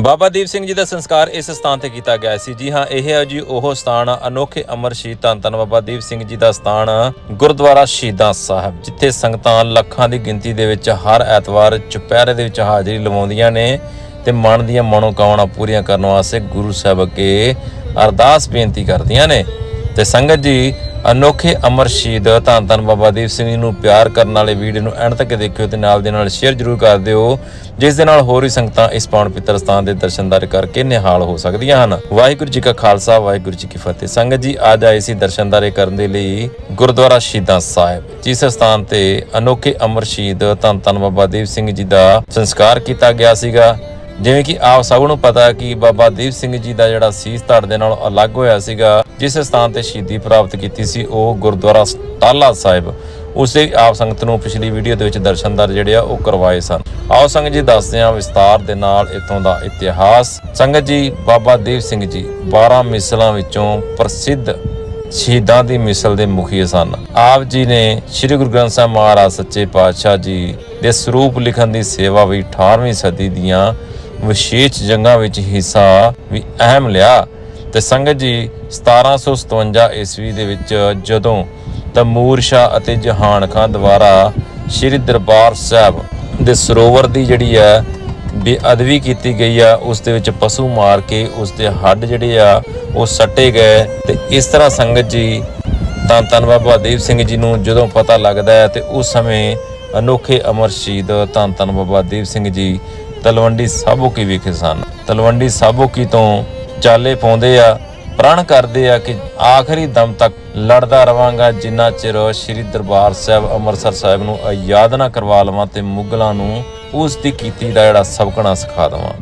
ਬਾਬਾ ਦੀਪ ਸਿੰਘ ਜੀ ਦਾ ਸੰਸਕਾਰ ਇਸ ਸਥਾਨ ਤੇ ਕੀਤਾ ਗਿਆ ਸੀ। ਜੀ ਹਾਂ, ਇਹ ਹੈ ਜੀ ਉਹ ਸਥਾਨ ਅਨੋਖੇ ਅਮਰ ਸ਼ਹੀਦ ਧੰਨ ਧੰਨ ਬਾਬਾ ਦੀਪ ਸਿੰਘ ਜੀ ਦਾ ਸਥਾਨ ਗੁਰਦੁਆਰਾ ਸ਼ਹੀਦਾਂ ਸਾਹਿਬ, ਜਿੱਥੇ ਸੰਗਤਾਂ ਲੱਖਾਂ ਦੀ ਗਿਣਤੀ ਦੇ ਵਿੱਚ ਹਰ ਐਤਵਾਰ ਚੁਪਹਿਰੇ ਦੇ ਵਿੱਚ ਹਾਜ਼ਰੀ ਲਵਾਉਂਦੀਆਂ ਨੇ ਤੇ ਮਨ ਦੀਆਂ ਮਨੋਕਾਮਨਾ ਪੂਰੀਆਂ ਕਰਨ ਵਾਸਤੇ ਗੁਰੂ ਸਾਹਿਬ ਅੱਗੇ ਅਰਦਾਸ ਬੇਨਤੀ ਕਰਦੀਆਂ ਨੇ। ਤੇ ਸੰਗਤ ਜੀ ਅਨੋਖੇ ਅਮਰ ਸ਼ਹੀਦ ਧੰਨ ਧੰਨ ਬਾਬਾ ਦੀਪ ਸਿੰਘ ਜੀ ਨੂੰ ਪਿਆਰ ਕਰਨ ਵਾਲੇ ਵੀਡੀਓ ਨੂੰ ਐਂਡ ਤੱਕ ਦੇਖਿਓ ਤੇ ਨਾਲ ਦੇ ਨਾਲ ਸ਼ੇਅਰ ਜ਼ਰੂਰ ਕਰ ਦਿਓ, ਜਿਸ ਦੇ ਨਾਲ ਹੋਰ ਵੀ ਸੰਗਤਾਂ ਇਸ ਪਾਵਨ ਪਿੱਤਰ ਸਥਾਨ ਦੇ ਦਰਸ਼ਨਦਾਰ ਕਰਕੇ ਨਿਹਾਲ ਹੋ ਸਕਦੀਆਂ ਹਨ। ਵਾਹਿਗੁਰੂ ਜੀ ਕਾ ਖਾਲਸਾ, ਵਾਹਿਗੁਰੂ ਜੀ ਕੀ ਫਤਿਹ। ਸੰਗਤ ਜੀ, ਅੱਜ ਆਏ ਸੀ ਦਰਸ਼ਨਦਾਰੇ ਕਰਨ ਦੇ ਲਈ ਗੁਰਦੁਆਰਾ ਸ਼ਹੀਦਾਂ ਸਾਹਿਬ, ਜਿਸ ਸਥਾਨ ਤੇ ਅਨੋਖੇ ਅਮਰ ਸ਼ਹੀਦ ਧੰਨ ਧੰਨ ਬਾਬਾ ਦੀਪ ਸਿੰਘ ਜੀ ਦਾ ਸੰਸਕਾਰ ਕੀਤਾ ਗਿਆ ਸੀਗਾ। ਜਿਵੇਂ ਕਿ ਆਪ ਸਭ ਨੂੰ ਪਤਾ ਕਿ ਬਾਬਾ ਦੀਪ ਸਿੰਘ ਜੀ ਦਾ ਜਿਹੜਾ ਸੀਸ ਧੜ ਦੇ ਨਾਲ ਅਲੱਗ ਹੋਇਆ ਸੀਗਾ, ਜਿਸ ਸਥਾਨ ਤੇ ਸ਼ਹੀਦੀ ਪ੍ਰਾਪਤ ਕੀਤੀ ਸੀ ਉਹ ਗੁਰਦੁਆਰਾ ਟਾਲਾ ਸਾਹਿਬ। ਉਸੇ ਆਪ ਸੰਗਤ ਨੂੰ ਪਿਛਲੀ ਵੀਡੀਓ ਦੇ ਵਿੱਚ ਦਰਸ਼ਨਦਾਰ ਜਿਹੜੇ ਆ, ਉਹ ਕਰਵਾਏ ਸਨ। ਆਓ ਸੰਗਤ ਜੀ ਦੱਸਦੇ ਹਾਂ ਵਿਸਤਾਰ ਦੇ ਨਾਲ ਇਤੋਂ ਦਾ ਇਤਿਹਾਸ। ਸੰਗਤ ਜੀ, ਬਾਬਾ ਦੀਪ ਸਿੰਘ ਜੀ 12 ਮਿਸਲਾਂ ਵਿੱਚੋਂ ਪ੍ਰਸਿੱਧ ਸ਼ਹੀਦਾਂ ਦੀ ਮਿਸਲ ਦੇ ਮੁਖੀ ਸਨ। ਆਪ ਜੀ ਨੇ ਸ੍ਰੀ ਗੁਰੂ ਗ੍ਰੰਥ ਸਾਹਿਬ ਮਹਾਰਾਜ ਸੱਚੇ ਪਾਤਸ਼ਾਹ ਜੀ ਦੇ ਸਰੂਪ ਲਿਖਣ ਦੀ ਸੇਵਾ ਵੀ 18ਵੀਂ ਸਦੀ ਦੀਆਂ ਵਿਸ਼ੇਸ਼ ਜੰਗਾਂ ਵਿੱਚ ਹਿੱਸਾ ਵੀ ਅਹਿਮ ਲਿਆ ਤੇ ਸੰਗਤ ਜੀ 1757 ਈਸਵੀ ਦੇ ਵਿੱਚ ਜਦੋਂ ਤਮੂਰ ਸ਼ਾਹ ਅਤੇ ਜਹਾਨ ਖਾਨ ਦੁਆਰਾ ਸ੍ਰੀ ਦਰਬਾਰ ਸਾਹਿਬ ਦੇ ਸਰੋਵਰ ਦੀ ਜਿਹੜੀ ਹੈ ਬੇਅਦਬੀ ਕੀਤੀ ਗਈ ਆ, ਉਸ ਦੇ ਵਿੱਚ ਪਸ਼ੂ ਮਾਰ ਕੇ ਉਸ ਦੇ ਹੱਡ ਜਿਹੜੇ ਆ, ਉਹ ਸੱਟੇ ਗਏ ਤੇ ਇਸ ਤਰ੍ਹਾਂ ਸੰਗਤ ਜੀ ਤਾਂ ਧੰਨ ਬਾਬਾ ਦੀਪ ਸਿੰਘ ਜੀ ਨੂੰ ਜਦੋਂ ਪਤਾ ਲੱਗਦਾ ਹੈ ਤੇ ਉਸ ਸਮੇਂ ਅਨੋਖੇ ਅਮਰ ਸ਼ਹੀਦ ਧੰਨ ਧੰਨ ਬਾਬਾ ਦੀਪ ਸਿੰਘ ਜੀ ਤਲਵੰਡੀ ਸਾਬੋਕੀ ਵਿਖੇ ਸਨ? ਤਲਵੰਡੀ ਸਾਬੋ ਤੋਂ ਚਾਲੇ ਪਾਉਂਦੇ ਆ, ਪ੍ਰਣ ਕਰਦੇ ਆ ਕਿ ਆਖਰੀ ਦਮ ਤੱਕ ਲੜਦਾ ਰਵਾਂਗਾ, ਜਿੰਨਾ ਚਿਰ ਸ੍ਰੀ ਦਰਬਾਰ ਸਾਹਿਬ ਅੰਮ੍ਰਿਤਸਰ ਸਾਹਿਬ ਨੂੰ ਯਾਦ ਨਾ ਕਰਵਾ ਲਵਾਂ ਤੇ ਮੁਗਲਾਂ ਨੂੰ ਉਸ ਦੀ ਕੀਤੀ ਦਾ ਜਿਹੜਾ ਸਬਕਣਾ ਸਿਖਾ ਦਵਾਂ।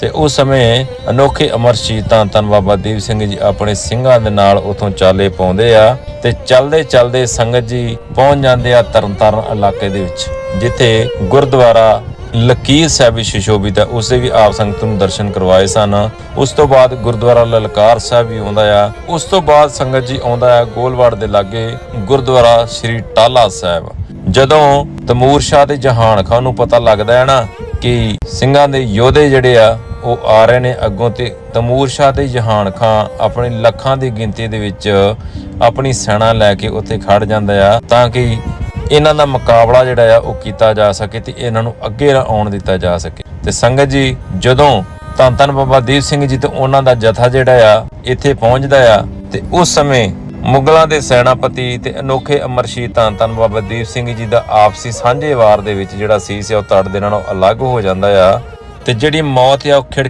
ਤੇ ਉਸ ਸਮੇਂ ਅਨੋਖੇ ਅਮਰ ਸ਼ਹੀਦ ਬਾਬਾ ਦੀਪ ਸਿੰਘ ਜੀ ਆਪਣੇ ਸਿੰਘਾਂ ਦੇ ਨਾਲ ਉਥੋਂ ਚਾਲੇ ਪਾਉਂਦੇ ਆ ਤੇ ਚਲਦੇ ਚਲਦੇ ਸੰਗਤ ਜੀ ਪਹੁੰਚ ਜਾਂਦੇ ਆ ਤਰਨਤਾਰਨ ਇਲਾਕੇ ਦੇ ਵਿੱਚ, ਜਿੱਥੇ ਗੁਰਦੁਆਰਾ ਲਕੀਰ ਸਾਹਿਬ ਵੀ ਸੁਸ਼ੋਭਿਤ ਹੈ ਉਸ ਦੇ ਵੀ ਆਪ ਸੰਗਤ ਨੂੰ ਦਰਸ਼ਨ ਕਰਵਾਏ ਸਨ। ਉਸ ਤੋਂ ਬਾਅਦ ਗੁਰਦੁਆਰਾ ਲਲਕਾਰ ਸਾਹਿਬ ਵੀ ਆਉਂਦਾ ਆ। ਉਸ ਤੋਂ ਬਾਅਦ ਸੰਗਤ ਜੀ ਆਉਂਦਾ ਆ ਗੋਲਵਾੜ ਦੇ ਲਾਗੇ ਗੁਰਦੁਆਰਾ ਸ੍ਰੀ ਟਾਲਾ ਸਾਹਿਬ। ਜਦੋਂ ਤਮੂਰ ਸ਼ਾਹ ਦੇ ਜਹਾਨ ਖਾਨ ਨੂੰ ਪਤਾ ਲੱਗਦਾ ਹੈ ਨਾ ਕਿ ਸਿੰਘਾਂ ਦੇ ਯੋਧੇ ਜਿਹੜੇ ਆ, ਉਹ ਆ ਰਹੇ ਨੇ ਅੱਗੋਂ ਤੇ ਤਮੂਰ ਸ਼ਾਹ ਤੇ ਜਹਾਨ ਖਾਨ ਆਪਣੇ ਲੱਖਾਂ ਦੀ ਗਿਣਤੀ ਦੇ ਵਿੱਚ ਆਪਣੀ ਸੈਨਾ ਲੈ ਕੇ ਉੱਥੇ ਖੜ ਜਾਂਦਾ ਆ। ਤਾਂ ਕਿ ਇਹਨਾਂ ਦਾ ਮੁਕਾਬਲਾ ਜਿਹੜਾ ਆ ਉਹ ਕੀਤਾ ਜਾ ਸਕੇ ਤੇ ਇਹਨਾਂ ਨੂੰ ਅੱਗੇ ਆਉਣ ਦਿੱਤਾ ਜਾ ਸਕੇ। ਤੇ ਸੰਗਤ ਜੀ, ਜਦੋਂ ਧੰਨ ਧੰਨ ਬਾਬਾ ਦੀਪ ਸਿੰਘ ਜੀ ਤੇ ਉਹਨਾਂ ਦਾ ਜਥਾ ਜਿਹੜਾ ਆ ਇੱਥੇ ਪਹੁੰਚਦਾ ਆ ਤੇ ਉਸ ਸਮੇਂ ਮੁਗਲਾਂ ਦੇ ਸੈਨਾਪਤੀ ਤੇ ਅਨੋਖੇ ਅਮਰ ਸ਼ਹੀਦ ਧੰਨ ਧੰਨ ਬਾਬਾ ਦੀਪ ਸਿੰਘ ਜੀ ਦਾ ਆਪਸੀ ਸਾਂਝੇ ਵਾਰ ਦੇ ਵਿੱਚ ਜਿਹੜਾ ਸੀਸ ਆ ਉਹ ਤੜ ਦੇ ਨਾਲੋਂ ਅਲੱਗ ਹੋ ਜਾਂਦਾ ਆ ਤੇ ਜਿਹੜੀ ਮੌਤ ਆ ਉਹ ਖਿੜ